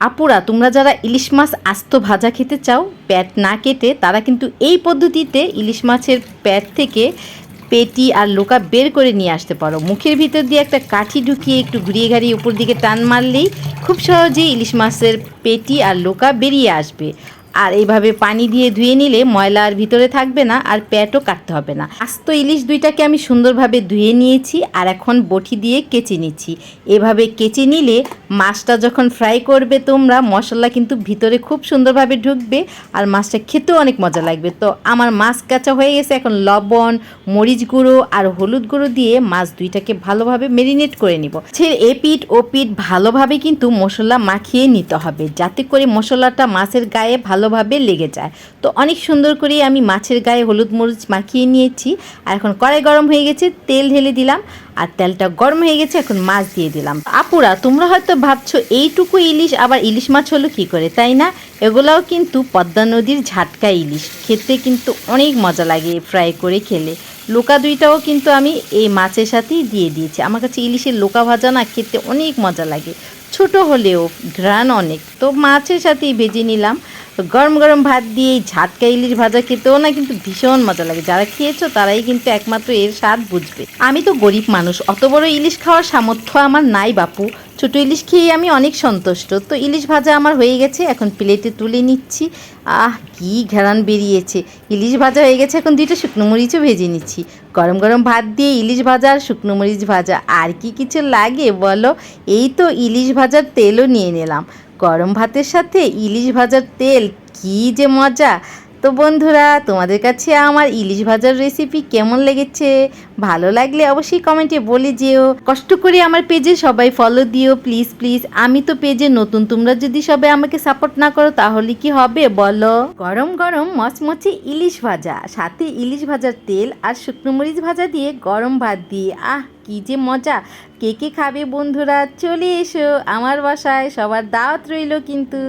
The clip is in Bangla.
আপুরা, তোমরা যারা ইলিশ মাছ আস্ত ভাজা খেতে চাও, প্যাট না কেটে, তারা কিন্তু এই পদ্ধতিতে ইলিশ মাছের প্যাট থেকে পেটি আর লোকা বের করে নিয়ে আসতে পারো। মুখের ভিতর দিয়ে একটা কাঠি ঢুকিয়ে একটু ঘুরিয়ে ঘাড়িয়ে উপর দিকে টান মারলেই খুব সহজেই ইলিশ মাছের পেটি আর লোকা বেরিয়ে আসবে। আর এইভাবে পানি দিয়ে ধুয়ে নিলে ময়লা আর ভিতরে থাকবে না আর প্যাটও কাটতে হবে না। আস্ত ইলিশ দুইটাকে আমি সুন্দরভাবে ধুয়ে নিয়েছি আর এখন বটি দিয়ে কেচে নিচ্ছি। এভাবে কেচে নিলে মাছটা যখন ফ্রাই করবে তোমরা, মশলা কিন্তু ভিতরে খুব সুন্দরভাবে ঢুকবে আর মাছটা খেতেও অনেক মজা লাগবে। তো আমার মাছ কাঁচা হয়ে গেছে, এখন লবণ, মরিচ গুঁড়ো আর হলুদ গুঁড়ো দিয়ে মাছ দুইটাকে ভালোভাবে মেরিনেট করে নিব। সে এ ও পিঠ ভালোভাবে কিন্তু মশলা মাখিয়ে নিতে হবে, যাতে করে মশলাটা মাছের গায়ে ভালোভাবে লেগে যায়। তো অনেক সুন্দর করে আমি মাছের গায়ে হলুদ মরিচ মাখিয়ে নিয়েছি। আর এখন কড়াই গরম হয়ে গেছে, তেল ঢেলে দিলাম আর তেলটা গরম হয়ে গেছে, এখন মাছ দিয়ে দিলাম। আপুরা, তোমরা হয়তো ভাবছ এইটুকু ইলিশ, আবার ইলিশ মাছ হলো কি করে, তাই না? এগুলাও কিন্তু পদ্মা নদীর ঝাটকা ইলিশ। খেতে কিন্তু অনেক মজা লাগে ফ্রাই করে খেলে। লোকা দুইটাও কিন্তু আমি এই মাছের সাথেই দিয়ে দিয়েছি। আমার কাছে ইলিশের লোকা ভাজা না খেতে অনেক মজা লাগে। ছোট হলেও ঘ্রাণ অনেক। তো মাছের সাথেই ভেজে নিলাম। গরম গরম ভাত দিয়ে এই ঝাটকা ইলিশ ভাজা খেতেও না কিন্তু ভীষণ মজা লাগে। যারা খেয়েছো তারাই কিন্তু একমাত্র এর স্বাদ বুঝবে। আমি তো গরিব মানুষ, অত বড় ইলিশ খাওয়ার সামর্থ্য আমার নাই বাপু। ছোট ইলিশ খেয়ে আমি অনেক সন্তুষ্ট। তো ইলিশ ভাজা আমার হয়ে গেছে, এখন প্লেটে তুলে নিচ্ছি। আহ, কি ঘেরান বেরিয়েছে। ইলিশ ভাজা হয়ে গেছে, এখন দুইটা শুকনো মরিচও ভেজে নিচ্ছি। গরম গরম ভাত দিয়ে ইলিশ ভাজা আর শুকনো মরিচ ভাজা, আর কি কিছু লাগে বলো? এই তো ইলিশ ভাজার তেলও নিয়ে নিলাম। গরম ভাতের সাথে ইলিশ ভাজার তেল কি যে মজা! তো বন্ধুরা, তোমাদের কাছে আমার ইলিশ ভাজার রেসিপি কেমন লেগেছে? ভালো লাগলে অবশ্যই কমেন্টে বলে যেও। কষ্ট করে আমার পেজে সবাই ফলো দিও প্লিজ প্লিজ আমি তো পেজে নতুন, তোমরা যদি সবাই আমাকে সাপোর্ট না করো, তাহলে কি হবে বলো? গরম গরম, মচমচে ইলিশ ভাজা, সাথে ইলিশ ভাজার তেল আর শুকনো মরিচ ভাজা দিয়ে গরম ভাত দিয়ে। আহ, কি যে মজা! কে কে খাবে বন্ধুরা? চলে এসো আমার বাসায়, সবার দাওয়াত রইল কিন্তু।